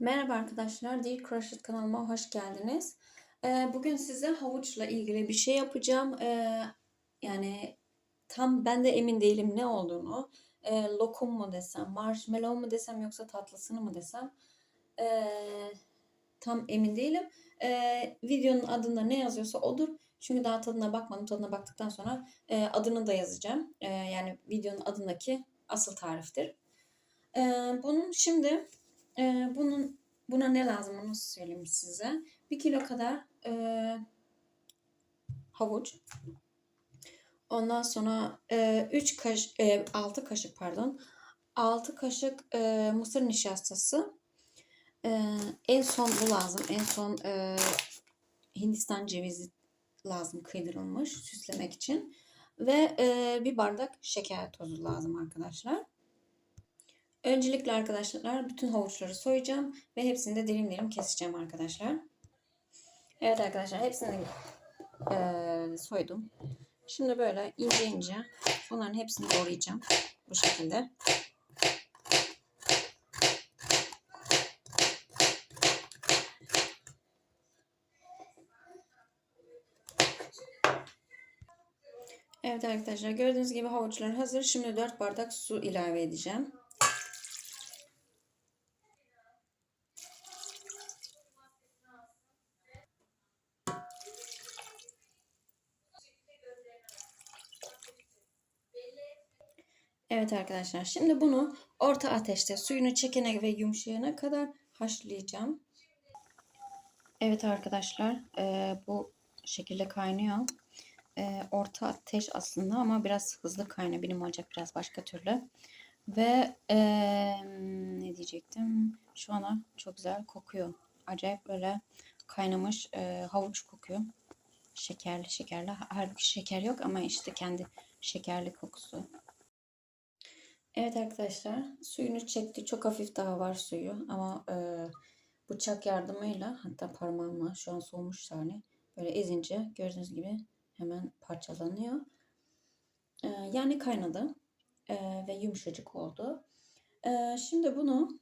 Merhaba arkadaşlar, Dear Crushed kanalıma hoş geldiniz. Ee, bugün size havuçla ilgili bir şey yapacağım. Ee, yani tam ben de emin değilim ne olduğunu. Ee, lokum mu desem, marshmallow mu desem yoksa tatlısını mı desem. Tam emin değilim. Videonun adında ne yazıyorsa odur. Çünkü daha tadına bakmadım. Tadına baktıktan sonra e, adını da yazacağım. Yani videonun adındaki asıl tariftir. Bunun şimdi ee, bunun buna ne lazım onu söyleyeyim size. Bir kilo kadar e, havuç. Ondan sonra e, 3 kaş, e, 6 kaşık pardon. 6 kaşık e, mısır nişastası. E, en son bu lazım. En son e, Hindistan cevizi lazım kıydırılmış süslemek için. Ve e, bir bardak şeker tozu lazım arkadaşlar. Öncelikle arkadaşlar bütün havuçları soyacağım ve hepsini de dilim dilim keseceğim arkadaşlar. Evet arkadaşlar hepsini e, soydum. Şimdi böyle ince ince bunların hepsini doğrayacağım. Bu şekilde. Evet arkadaşlar gördüğünüz gibi havuçlar hazır. Şimdi 4 bardak su ilave edeceğim. Evet arkadaşlar şimdi bunu orta ateşte suyunu çekene ve yumuşayana kadar haşlayacağım. Evet arkadaşlar e, bu şekilde kaynıyor. E, orta ateş aslında ama biraz hızlı kaynıyor. Benim ocak biraz başka türlü. Ve e, ne diyecektim? Şu ana çok güzel kokuyor. Acayip böyle kaynamış e, havuç kokuyor. Şekerli şekerli. Halbuki şeker yok ama işte kendi şekerli kokusu. Evet arkadaşlar suyunu çekti. Çok hafif daha var suyu ama e, bıçak yardımıyla hatta parmağımla şu an soğumuş hali böyle ezince gördüğünüz gibi hemen parçalanıyor. E, yani kaynadı e, ve yumuşacık oldu. E, şimdi bunu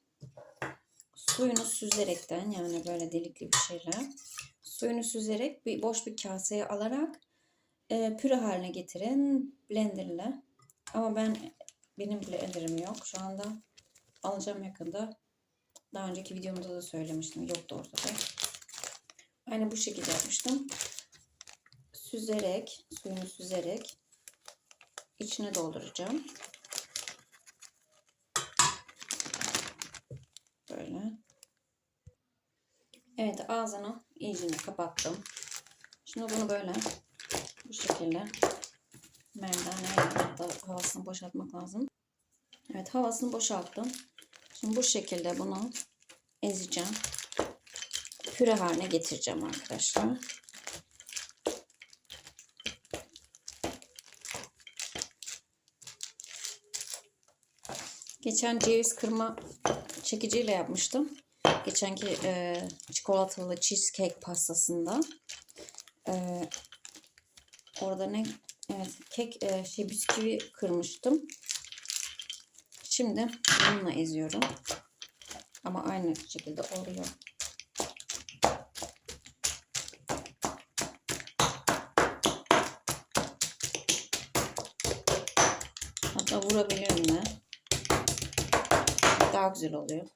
suyunu süzerekten yani böyle delikli bir şeyle suyunu süzerek bir boş bir kaseye alarak e, püre haline getirin blenderle. Ama ben benim bile ellerim yok. Şu anda alacağım yakında. Daha önceki videomda da söylemiştim. Yoktu ortada. Aynı bu şekilde yapmıştım. Süzerek, suyunu süzerek içine dolduracağım. Böyle. Evet ağzını iyice kapattım. Şimdi bunu böyle bu şekilde merdaneyle hatta havasını boşaltmak lazım. Evet havasını boşalttım. Şimdi bu şekilde bunu ezeceğim. Püre haline getireceğim arkadaşlar. Geçen ceviz kırma çekiciyle yapmıştım. Geçenki e, çikolatalı cheesecake pastasında. E, orada ne Evet, kek e, şey bisküvi kırmıştım. Şimdi bununla eziyorum. Ama aynı şekilde oluyor. Hatta vurabilirim de. Daha güzel oluyor.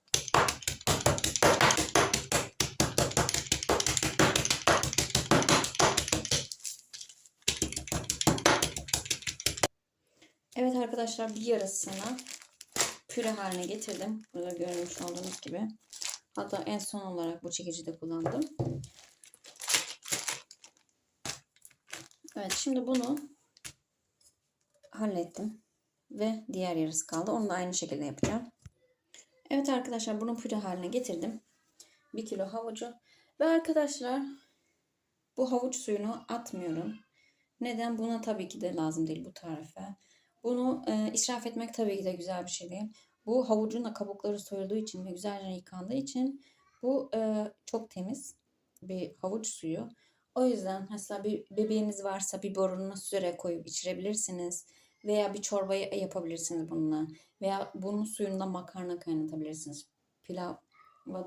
Evet arkadaşlar bir yarısını püre haline getirdim. Burada görmüş olduğunuz gibi. Hatta en son olarak bu çekici de kullandım. Evet şimdi bunu hallettim. Ve diğer yarısı kaldı. Onu da aynı şekilde yapacağım. Evet arkadaşlar bunu püre haline getirdim. 1 kilo havucu. Ve arkadaşlar bu havuç suyunu atmıyorum. Neden? Buna tabii ki de lazım değil bu tarife. Bunu e, israf etmek tabii ki de güzel bir şey değil. Bu havucun da kabukları soyulduğu için ve güzelce yıkandığı için bu e, çok temiz bir havuç suyu. O yüzden mesela bir bebeğiniz varsa bir borununa süre koyup içirebilirsiniz. Veya bir çorbayı yapabilirsiniz bununla. Veya bunun suyunda makarna kaynatabilirsiniz. Pilav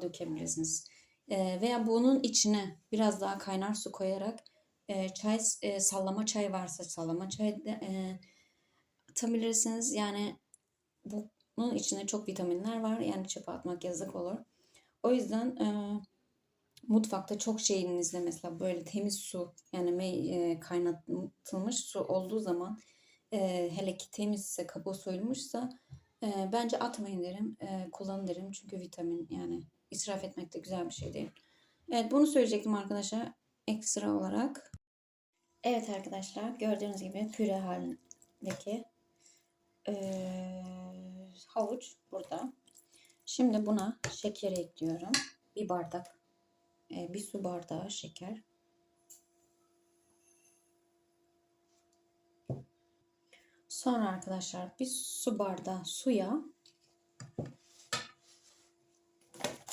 dökebilirsiniz. E, veya bunun içine biraz daha kaynar su koyarak e, çay e, sallama çay varsa sallama çay da, e, atabilirsiniz. Yani bunun içinde çok vitaminler var. Yani çöpe atmak yazık olur. O yüzden e, mutfakta çok şeyinizde mesela böyle temiz su yani e, kaynatılmış su olduğu zaman e, hele ki temizse kabuğu soyulmuşsa e, bence atmayın derim. E, kullanın derim. Çünkü vitamin yani israf etmek de güzel bir şey değil. Evet bunu söyleyecektim arkadaşlar ekstra olarak. Evet arkadaşlar gördüğünüz gibi püre halindeki e, havuç burada. Şimdi buna şeker ekliyorum. Bir bardak, e, bir su bardağı şeker. Sonra arkadaşlar bir su bardağı suya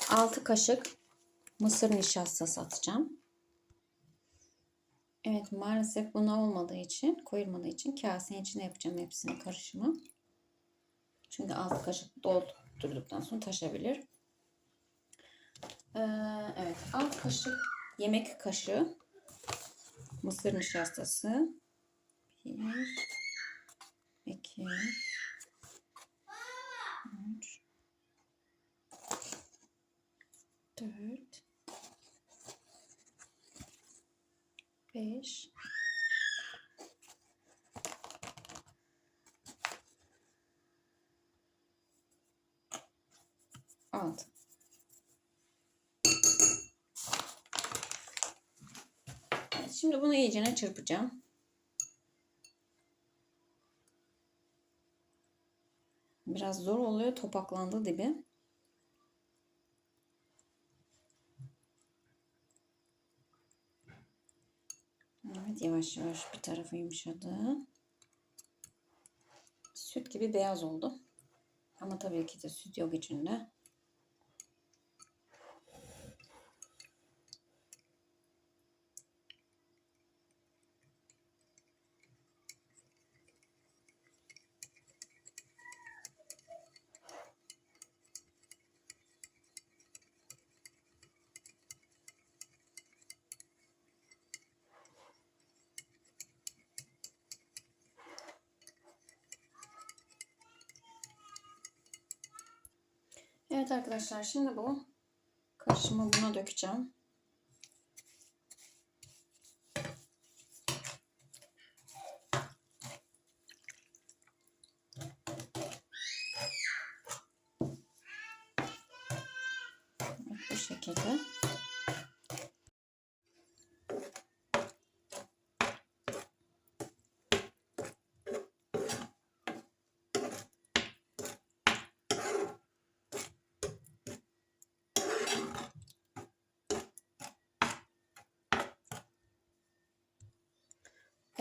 6 kaşık mısır nişastası atacağım. Evet maalesef buna olmadığı için koyulmadığı için kasenin içine yapacağım hepsini karışımı. Çünkü 6 kaşık doldurduktan sonra taşabilir. Ee, evet 6 kaşık yemek kaşığı mısır nişastası. 1 2 3 4 5 6 evet, Şimdi bunu iyicene çırpacağım. Biraz zor oluyor. Topaklandı dibi. Evet yavaş yavaş bir tarafı yumuşadı. Süt gibi beyaz oldu. Ama tabii ki de süt yok içinde. Evet arkadaşlar şimdi bu karışımı buna dökeceğim. Bu şekilde.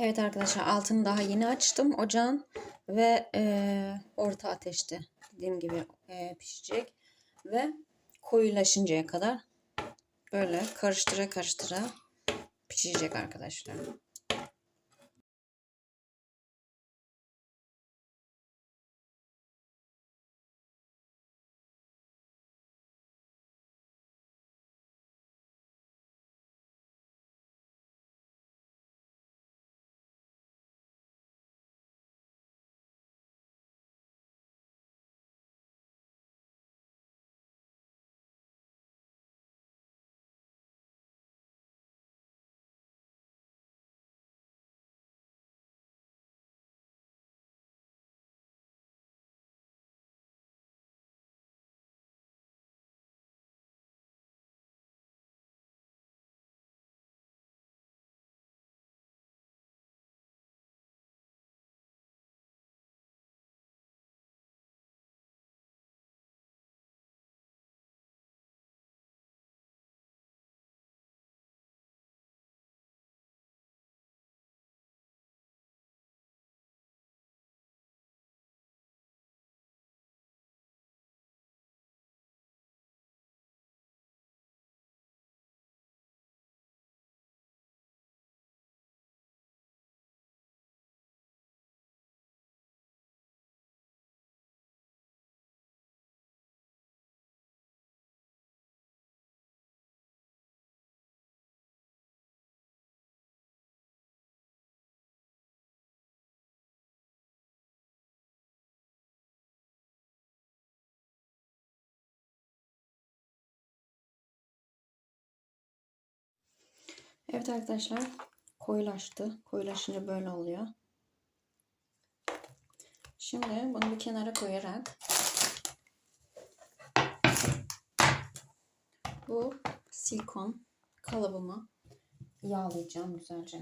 Evet arkadaşlar altını daha yeni açtım ocağın ve e, orta ateşte dediğim gibi e, pişecek ve koyulaşıncaya kadar böyle karıştıra karıştıra pişecek arkadaşlar. Evet arkadaşlar koyulaştı. Koyulaşınca böyle oluyor. Şimdi bunu bir kenara koyarak bu silikon kalıbımı yağlayacağım güzelce.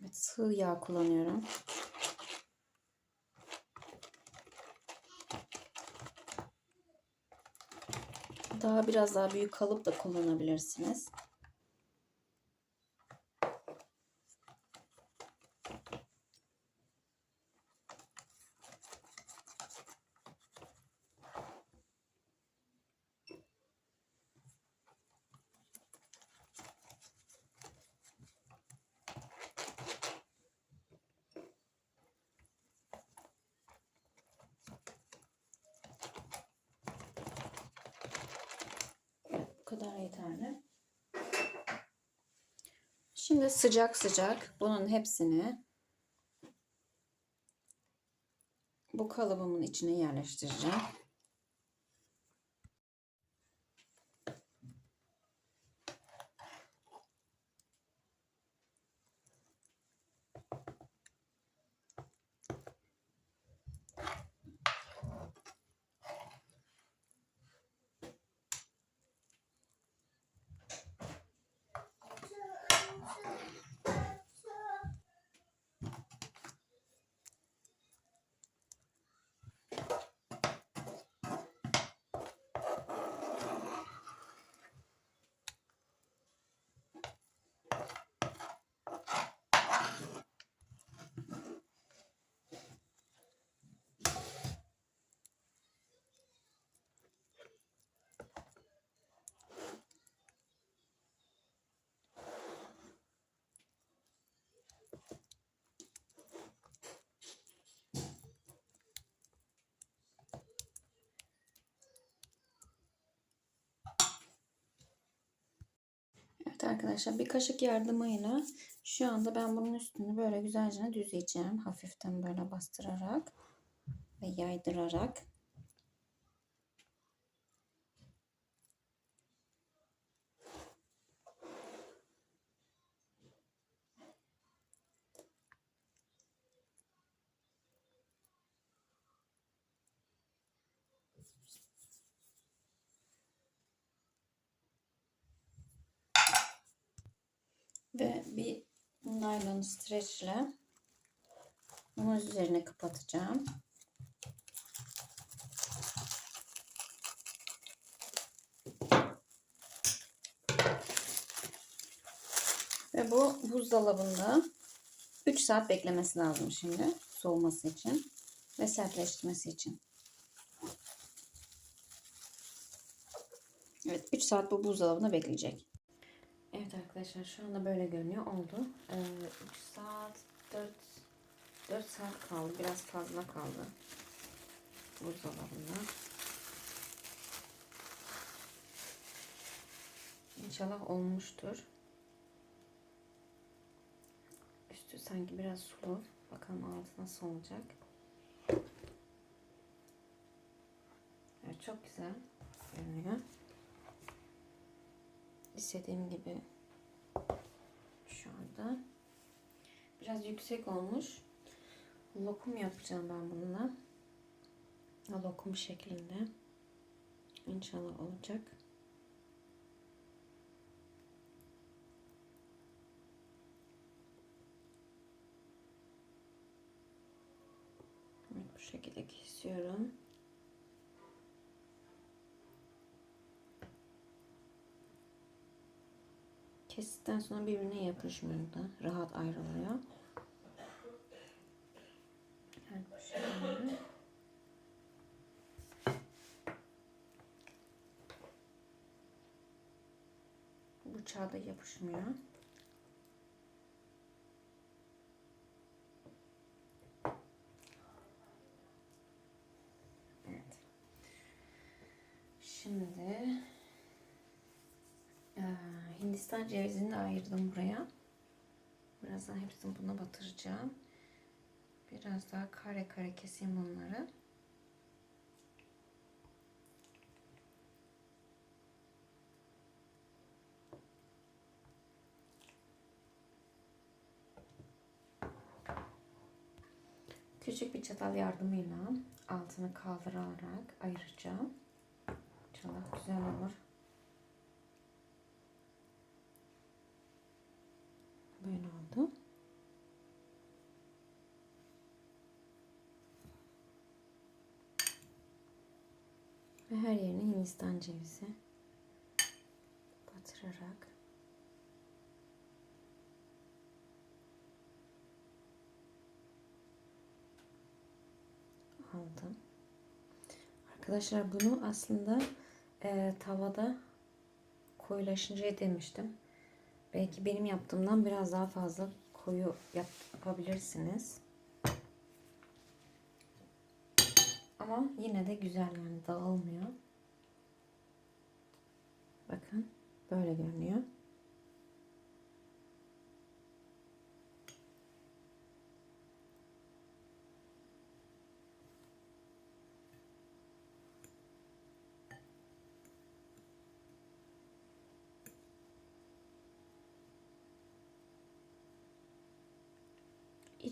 Evet sığ yağ kullanıyorum. Daha biraz daha büyük kalıp da kullanabilirsiniz. Kadar yeterli. Şimdi sıcak sıcak bunun hepsini bu kalıbımın içine yerleştireceğim. Evet arkadaşlar bir kaşık yardımıyla şu anda ben bunun üstünü böyle güzelce düzleyeceğim. Hafiften böyle bastırarak ve yaydırarak. Ve bir naylon streç ile bunun üzerine kapatacağım. Ve bu buzdolabında 3 saat beklemesi lazım şimdi soğuması için ve sertleştirmesi için. Evet 3 saat bu buzdolabında bekleyecek. Arkadaşlar şu anda böyle görünüyor. Oldu. Ee, 3 saat 4 4 saat kaldı. Biraz fazla kaldı. Buzdolabında. İnşallah olmuştur. Üstü sanki biraz sulu. Bakalım altı nasıl olacak. Evet çok güzel görünüyor istediğim gibi şu anda. Biraz yüksek olmuş. Lokum yapacağım ben bununla. Lokum şeklinde. İnşallah olacak. Evet, bu şekilde kesiyorum. Kestikten sonra birbirine yapışmıyor da rahat ayrılıyor. Bıçağa da yapışmıyor. Hindistan cevizini de ayırdım buraya. Birazdan hepsini buna batıracağım. Biraz daha kare kare keseyim bunları. Küçük bir çatal yardımıyla altını kaldırarak ayıracağım. İnşallah güzel olur. Böyle oldu. Ve her yerine Hindistan cevizi batırarak aldım. Arkadaşlar bunu aslında e, tavada koyulaşınca demiştim. Belki benim yaptığımdan biraz daha fazla koyu yapabilirsiniz. Ama yine de güzel yani dağılmıyor. Bakın böyle görünüyor.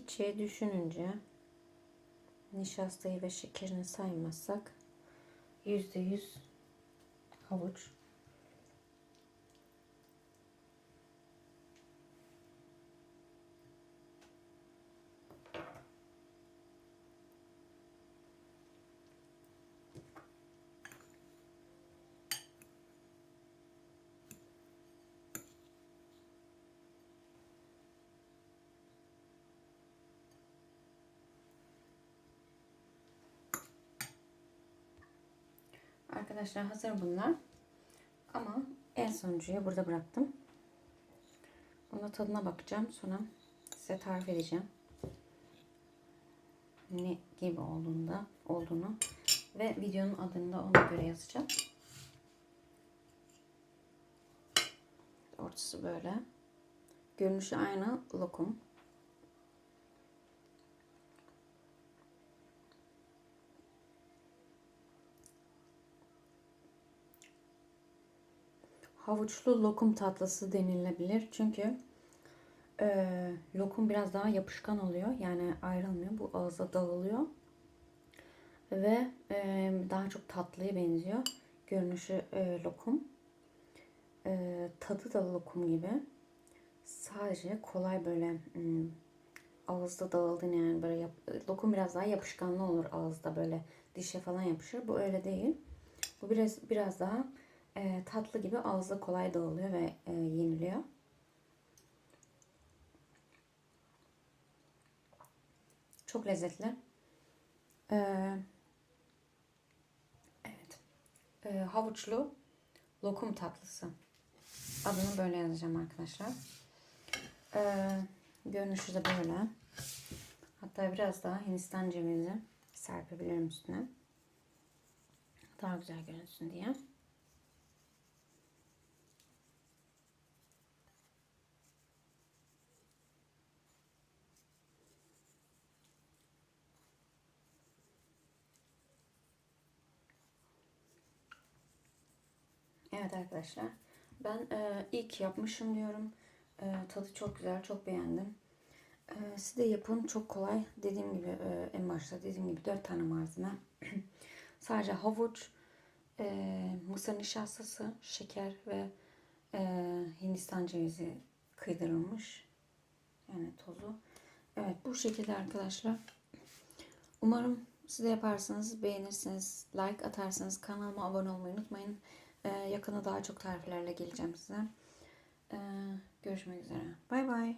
İçe düşününce nişastayı ve şekerini saymazsak yüzde yüz havuç. Arkadaşlar hazır bunlar. Ama en sonuncuyu burada bıraktım. Bunda tadına bakacağım. Sonra size tarif edeceğim. Ne gibi olduğunda olduğunu ve videonun adını da ona göre yazacağım. Ortası böyle. Görünüşü aynı lokum. Havuçlu lokum tatlısı denilebilir. Çünkü e, lokum biraz daha yapışkan oluyor. Yani ayrılmıyor. Bu ağızda dağılıyor. Ve e, daha çok tatlıya benziyor. Görünüşü e, lokum. E, tadı da lokum gibi. Sadece kolay böyle hmm, ağızda dağıldığını yani böyle yap, lokum biraz daha yapışkanlı olur ağızda böyle dişe falan yapışır. Bu öyle değil. Bu biraz biraz daha e, tatlı gibi ağızda kolay dağılıyor ve e, yeniliyor. Çok lezzetli. Ee, evet. Ee, havuçlu lokum tatlısı. Adını böyle yazacağım arkadaşlar. Ee, görünüşü de böyle. Hatta biraz daha Hindistan cevizi serpebilirim üstüne. Daha güzel görünsün diye. Evet arkadaşlar. Ben e, ilk yapmışım diyorum. E, tadı çok güzel. Çok beğendim. E, siz de yapın. Çok kolay. Dediğim gibi e, en başta dediğim gibi 4 tane malzeme. Sadece havuç, e, mısır nişastası, şeker ve e, Hindistan cevizi kıydırılmış. Yani tozu. Evet bu şekilde arkadaşlar. Umarım siz de yaparsınız, beğenirsiniz, like atarsanız kanalıma abone olmayı unutmayın. Ee, yakına daha çok tariflerle geleceğim size. Ee, görüşmek üzere. Bay bay.